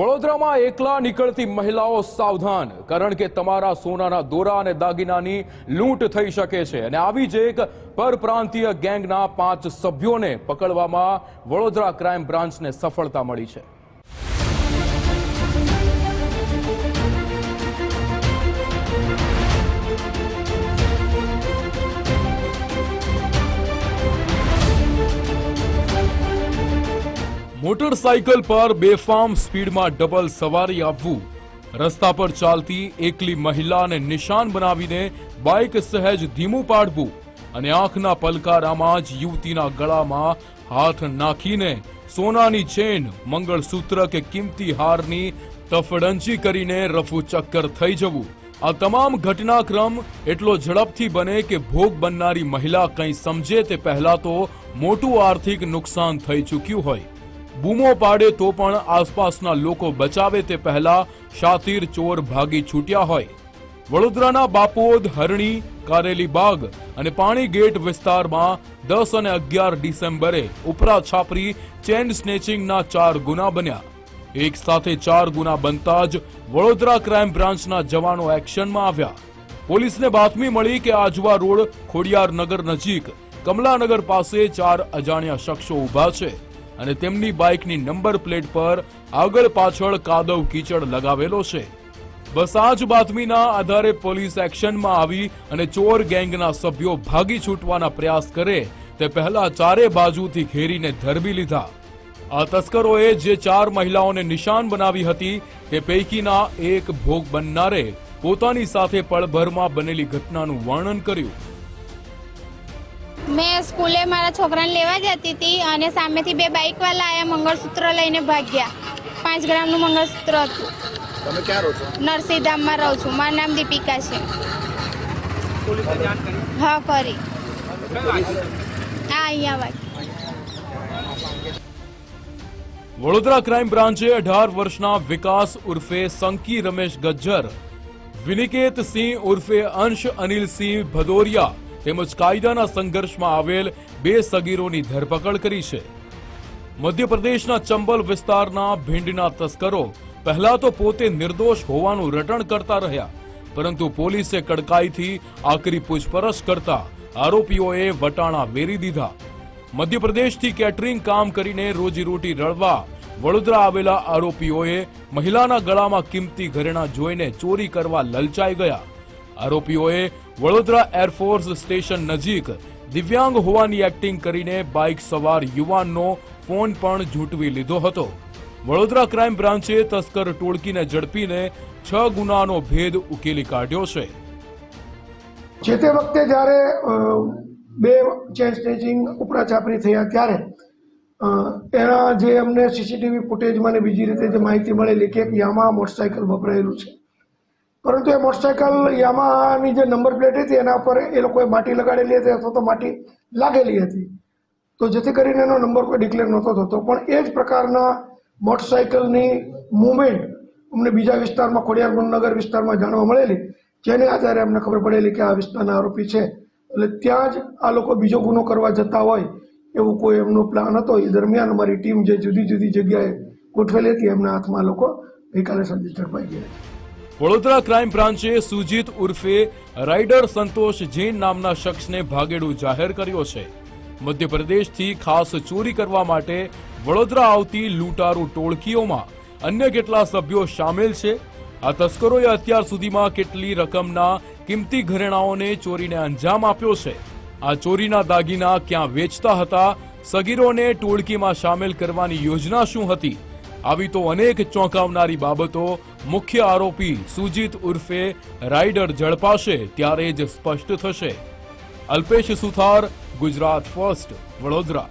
વડોદરામાં એકલા નીકળતી મહિલાઓ સાવધાન, કારણ કે તમારા સોનાના દોરા અને દાગીનાની લૂંટ થઈ શકે છે. અને આવી જ એક પરપ્રાંતીય ગેંગના પાંચ સભ્યોને પકડવામાં વડોદરા ક્રાઇમ બ્રાન્ચને સફળતા મળી છે. મોટરસાયકલ પર બેફામ સ્પીડમાં ડબલ સવારી આપવું. રસ્તા પર ચાલતી એકલી મહિલાને નિશાન બનાવીને બાઇક સહેજ ધીમું પાડવું અને આંખના પલકારામાં જ યુવતીના ગળામાં હાથ નાખીને સોનાની ચેન, મંગળસૂત્ર કે કિંમતી હારની તફડંચી કરીને રફુ ચક્કર થઈ જવું. આ તમામ ઘટનાક્રમ એટલો ઝડપથી બને કે ભોગ બનનારી મહિલા કંઈ સમજે તે પહેલા તો મોટું આર્થિક નુકસાન થઈ ચૂક્યું હોય. બૂમો પાડે તો પણ આસપાસના લોકો બચાવે તે પહેલા શાતીર ચોર ભાગી છૂટ્યા હોય. વડોદરાના બાપોદ, હરણી, કારેલી બાગ અને પાણી ગેટ વિસ્તારમાં દસ અને અગિયાર ડિસેમ્બરે ઉપરા છાપરી ચેન સ્નેચિંગના ચાર ગુના બન્યા. એક સાથે ચાર ગુના બનતા જ વડોદરા ક્રાઇમ બ્રાન્ચના જવાનો એક્શનમાં આવ્યા. પોલીસને બાતમી મળી કે આજવા રોડ ખોડિયાર નગર નજીક કમલાનગર પાસે ચાર અજાણ્યા શખ્સો ઊભા છે. અને તેમની બાઇકની નંબર પ્લેટ પર આગળ પાછળ કાદવ કીચડ લગાવેલો છે. બસ આ જ બાતમીના આધારે પોલીસ એક્શનમાં આવી અને ચોર ગેંગના સભ્યો ભાગી છૂટવાના પ્રયાસ કરે તે પહેલા ચારે બાજુથી ઘેરીને ધરબી લીધા. આ તસ્કરોએ જે ચાર મહિલાઓને નિશાન બનાવી હતી તે પૈકીના એક ભોગ બનનારે પોતાની સાથે પળભરમાં બનેલી ઘટનાનું વર્ણન કર્યું. મેં સ્કૂલે મારા છોકરાને લેવા જતી હતી અને સામેથી બે બાઇકવાળા આવ્યા મંગળસૂત્ર લઈને ભાગ્યા. પાંચ ગ્રામનું મંગળસૂત્ર હતું. તમે ક્યાં રહો છો? નરસિંહધામમાં રહું છું. મારું નામ દીપિકા છે. પોલીસને જાણ કરી? હા કરી. હા અહીંયા વાગ વડોદરા ક્રાઇમ બ્રાન્ચે અઢાર વર્ષના વિકાસ ઉર્ફે સંકી રમેશ ગજ્જર વિનિકેત સિંહ ઉર્ફે અંશ અનિલસિંહ ભદોરિયા તેમજ કાયદાના સંઘર્ષમાં આવેલ બે સગીરોની ધરપકડ કરી છે. મધ્યપ્રદેશના ચંબલ વિસ્તારના ભીંડના તસ્કરો પહેલા તો પોતે નિર્દોષ હોવાનું રટણ કરતા રહ્યા, પરંતુ પોલીસે કડકાઈથી આકરી પૂછપરછ કરતા આરોપીઓએ વટાણા વેરી દીધા. મધ્યપ્રદેશથી કેટરિંગ કામ કરીને રોજીરોટી રળવા વડોદરા આવેલા આરોપીઓએ મહિલાના ગળામાં કિંમતી ઘરેણા જોઈને ચોરી કરવા લલચાઈ ગયા. આરોપીઓએ વડોદરા એરફોર્સ સ્ટેશન નજીક દિવ્યાંગ હોવાની એક્ટિંગ કરીને બાઇક સવાર યુવાનનો ફોન પણ ઝૂંટવી લીધો હતો. વડોદરા ક્રાઇમ બ્રાન્ચે તસ્કર ટોળકીને ઝડપીને છ ગુનાનો ભેદ ઉકેલી કાઢ્યો છે. જે તે વખતે જ્યારે બે ચેન સ્ટેચિંગ ઉપરા છાપરી થયા ત્યારે એના જે અમને સીસીટીવી ફૂટેજમાં ને બીજી રીતે જે માહિતી મળેલી કે યામા મોટરસાયકલ વપરાયેલું છે. પરંતુ એ મોટરસાયકલ યામાની જે નંબર પ્લેટ હતી એના પર એ લોકોએ માટી લગાડેલી હતી અથવા તો માટી લાગેલી હતી. તો જેથી કરીને એનો નંબર કોઈ ડિક્લેર નહોતો થતો. પણ એ જ પ્રકારના મોટરસાયકલની મુવમેન્ટ અમને બીજા વિસ્તારમાં ખોડિયાર ગુણનગર વિસ્તારમાં જાણવા મળેલી, જેને આધારે અમને ખબર પડેલી કે આ વિસ્તારના આરોપી છે. એટલે ત્યાં જ આ લોકો બીજો ગુનો કરવા જતા હોય એવું કોઈ એમનો પ્લાન હતો. એ દરમિયાન અમારી ટીમ જે જુદી જુદી જગ્યાએ ગોઠવેલી હતી, એમના હાથમાં લોકો ગઈકાલે સાંજે ઝડપાઈ ગયા વડોદરા ક્રાઇમ બ્રાન્ચે સુજીત ઉર્ફે રાઇડર સંતોષ જૈન નામના શખ્સને ભાગેડું જાહેર કર્યો છે. મધ્યપ્રદેશથી ખાસ ચોરી કરવા માટે વડોદરા આવતી લૂંટારૂ ટોળકીઓમાં અન્ય કેટલા સભ્યો સામેલ છે? આ તસ્કરોએ અત્યાર સુધીમાં કેટલી રકમના કિંમતી ઘરેણાઓને ચોરીને અંજામ આપ્યો છે? આ ચોરીના દાગીના ક્યાં વેચતા હતા? સગીરોને ટોળકીમાં સામેલ કરવાની યોજના શું હતી? આવી તો અનેક ચોંકાવનારી બાબતો. મુખ્ય આરોપી સુજીત ઉર્ફે રાઇડર ઝડપાશે ત્યારે જ સ્પષ્ટ થશે. અલ્પેશ સુથાર, ગુજરાત ફર્સ્ટ, વડોદરા.